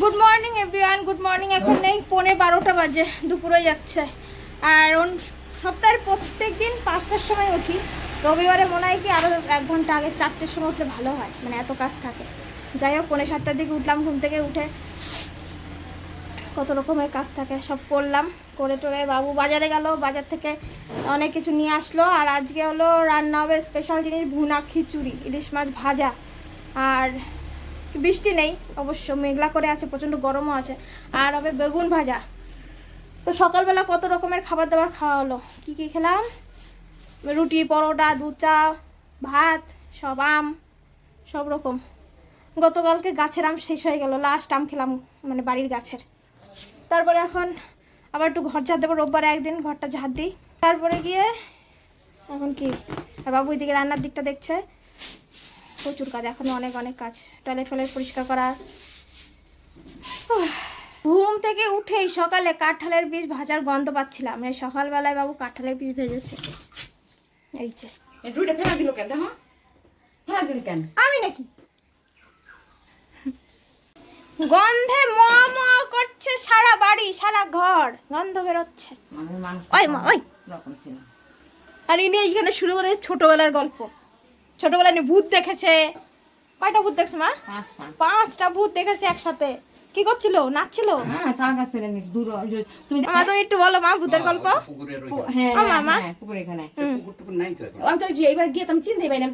Good morning everyone good morning এখন নেই পৌনে বারোটা বাজে, দুপুরে যাচ্ছে। আর সপ্তাহের প্রত্যেক দিন পাঁচটার সময় উঠি। রবিবারে মনে হয় কি আরও এক ঘণ্টা আগে চারটের সময় উঠলে ভালো হয় মানে এত কাজ থাকে। যাই হোক, পৌনে সাতটার দিকে উঠলাম, ঘুম থেকে উঠে কত রকমের কাজ থাকে, সব করলাম। করে টোরে বাবু বাজারে গেল, বাজার থেকে অনেক কিছু নিয়ে আসলো। আর আজকে হলো রান্না হবে স্পেশাল জিনিস ভুনা খিচুড়ি, ইলিশ মাছ ভাজা। আর বৃষ্টি নেই, অবশ্য মেঘলা করে আছে, প্রচণ্ড গরমও আছে। আর হবে বেগুন ভাজা। তো সকালবেলা কত রকমের খাবার দাবার খাওয়া হলো? কি কি খেলাম? রুটি, পরোটা, দুধ চা, ভাত, সব আম, সব রকম। গতকালকে গাছের আম শেষ হয়ে গেল লাস্ট আম খেলাম মানে বাড়ির গাছের। তারপরে এখন আবার একটু ঘর ঝাড় দেবো, রোববারে একদিন ঘরটা ঝাড় দিই। তারপরে গিয়ে এখন কি? আর বাবু এদিকে রান্নার দিকটা দেখছে। প্রচুর কাজ এখনও অনেক অনেক কাজ। টয়লেট ফয়লেট পরিষ্কার করা। ঘুম থেকে উঠেই সকালে কাঁঠালের বীজ ভাজার গন্ধ পাচ্ছিলাম। এই সকালবেলায় বাবু কাঁঠালের বীজ ভেজেছে। এই যে। এই ফেলা দিল কেন? দেখো। ফেলা দিল কেন? আমি নাকি? গন্ধে ম ম করছে সারা বাড়ি সারা ঘর। গন্ধ বেরোচ্ছে। মানুষ মানুষ ওই মা, ওই। আর ইনি এইখানে শুরু করে ছোটবেলার গল্প। ছোটবেলায় ভূত দেখেছে। কয়টা ভূত দেখছে মা? পাঁচ পাঁচ পাঁচটা ভূত দেখেছে একসাথে। কি করছিল? নাচছিল? হ্যাঁ তার কাছে নিস দূর ওই যে তুমি মা তুমি একটু বলো মা ভূতের গল্প? হ্যাঁ হ্যাঁ, এবার গিয়ে আমি চিনতেই পারি না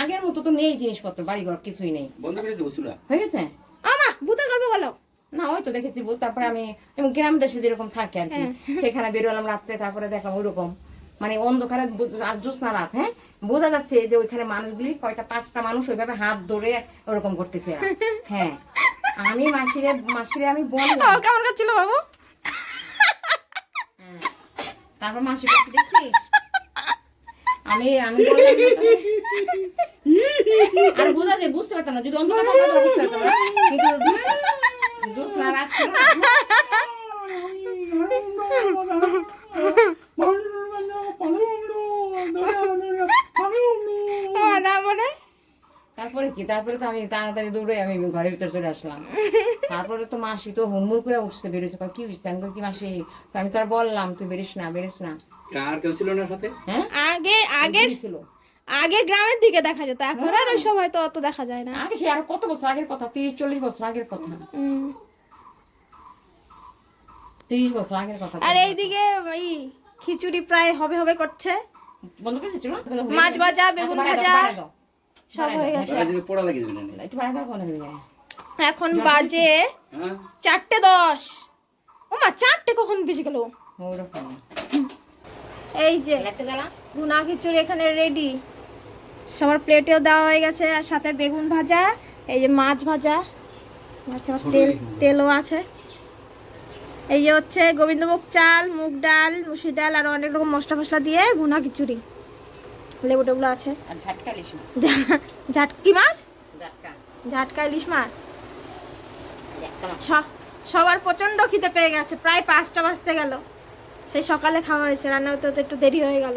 আগের মতো তো নেই জিনিসপত্র বাড়ি ঘর কিছুই নেই। হয়ে গেছে? আমা ভূতের গল্প বলো। না ওই তো দেখেছি বল তারপরে আমি গ্রাম দেশে যেরকম থাকে আর কি সেখানে বেরোলাম রাত্রে তারপরে দেখলাম ওইরকম। মানে অন্ধকারে আর জ্যোৎস্না রাত হ্যাঁ? বোঝা যাচ্ছে যে ওইখানে মানুষগুলি কয়টা পাঁচটা মানুষ ওইভাবে হাত ধরে ওরকম করতেছে হ্যাঁ। আমি মাসিরে মাসিরে আমি বললাম কেমন করছিল বাবু? হ্যাঁ। তারপর মাসি দেখছিস আমি আমি আর বোঝা যায় বুঝতে পারতাম না। যদি অন্ধকার বুঝতে পারতাম না। কিন্তু জ্যোৎস্না- জ্যোৎস্না রাত ছিল না। ও, তারপরে তারপরে কি? তারপরে তো আমি তাড়াতাড়ি দৌড়ে আমি ঘরের ভিতরে চলে আসলাম। তারপরে তো মাসি তো হুড়মুড় করে উঠছে বেরোছে কি হয়েছে আমি কি মাসি? আমি তো আর বললাম তুই বেরিস না বেরিস না। আর কেউ ছিল না সাথে? হ্যাঁ? আগে আগে ছিল। আগে গ্রামের দিকে দেখা যেত এখন আর ওই সময় তো অত দেখা যায় না। আগে সে আর কত বছর আগের কথা? তিরিশ চল্লিশ বছর আগের কথা। তিরিশ বছর আগের কথা। আর এইদিকে এই খিচুড়ি প্রায় হবে হবে করছে। বন্ধ করে দিচ্ছিল মাছ ভাজা, বেগুন ভাজা, সব হয়ে গেছে। হয়। এখন বাজে হ্যাঁ? চারটে দশ। ও মা চারটে কখন বেজে গেল? এই যে ভুনা খিচুড়ি এখানে রেডি সবার প্লেটেও দেওয়া হয়ে গেছে আর সাথে বেগুন ভাজা এই যে মাছ ভাজা আচ্ছা তেল তেলও আছে। এই যে হচ্ছে গোবিন্দভোগ চাল মুগ ডাল মুসুর ডাল আর অনেক রকম মশলা ফসলা দিয়ে ভুনা খিচুড়ি। লেবু টেবুলো আছে। ঝাটকা মাছ। ঝাটকা। ইলিশ মাছ? সবার প্রচণ্ড খিদে পেয়ে গেছে প্রায় পাঁচটা বাজতে গেল। সেই সকালে খাওয়া হয়েছে রান্না হতে হতে একটু দেরি হয়ে গেল।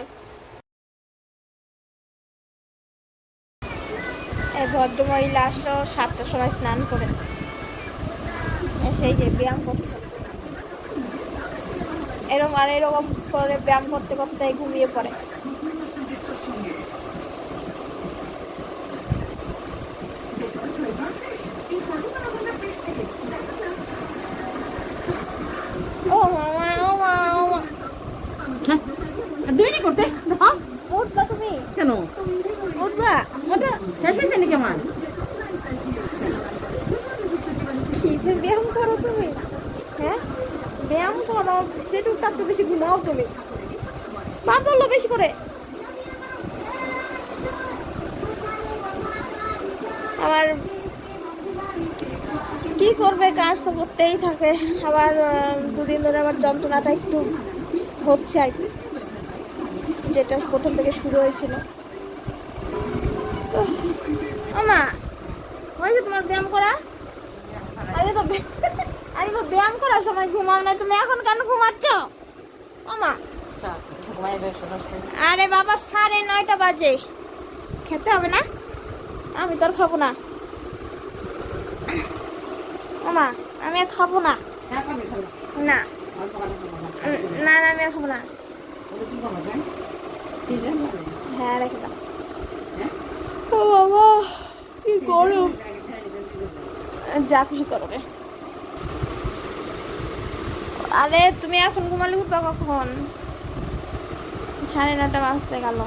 ভদ্রমহিলা আসলো সাতটার সময় স্নান করে। সেই যে ব্যায়াম করছে। এরকম আর এরকম করে ব্যায়াম করতে করতে ঘুমিয়ে পড়ে ও মামা ও মা ও মা হ্যাঁ? আর করতে? দাও উঠবা তুমি। কেন? উঠবা। ওটা শেষ হয়েছে নাকি আমার? ব্যায়াম করো তুমি। হ্যাঁ? ব্যায়াম করো। যেটুকু তার তো বেশি ঘুমাও তুমি। পা তোলো বেশি করে। আবার কি করবে? কাজ তো করতেই থাকে। আবার দুদিন ধরে আমার যন্ত্রণাটা একটু হচ্ছে আর কি। যেটা প্রথম থেকে শুরু হয়েছিল। আমা হয়েছে তোমার ব্যায়াম করা। আরে তো আরে তো ব্যায়াম করার সময় ঘুমাও না তুমি এখন কেন ঘুমাচ্ছ? ঘুমাই বেশ আরে বাবা সাড়ে নয়টা বাজে। খেতে হবে না? আমি তো আর খাব না। না আমি আর খাব না। হ্যাঁ না। না। না আমি আর খাব না। করব হ্যাঁ রেখে দাও। হ্যাঁ ও বাবা কি গরম। যা খুশি করো রে। আরে তুমি এখন ঘুমালে উঠবা কখন? সাড়ে নটা বাজতে গেল।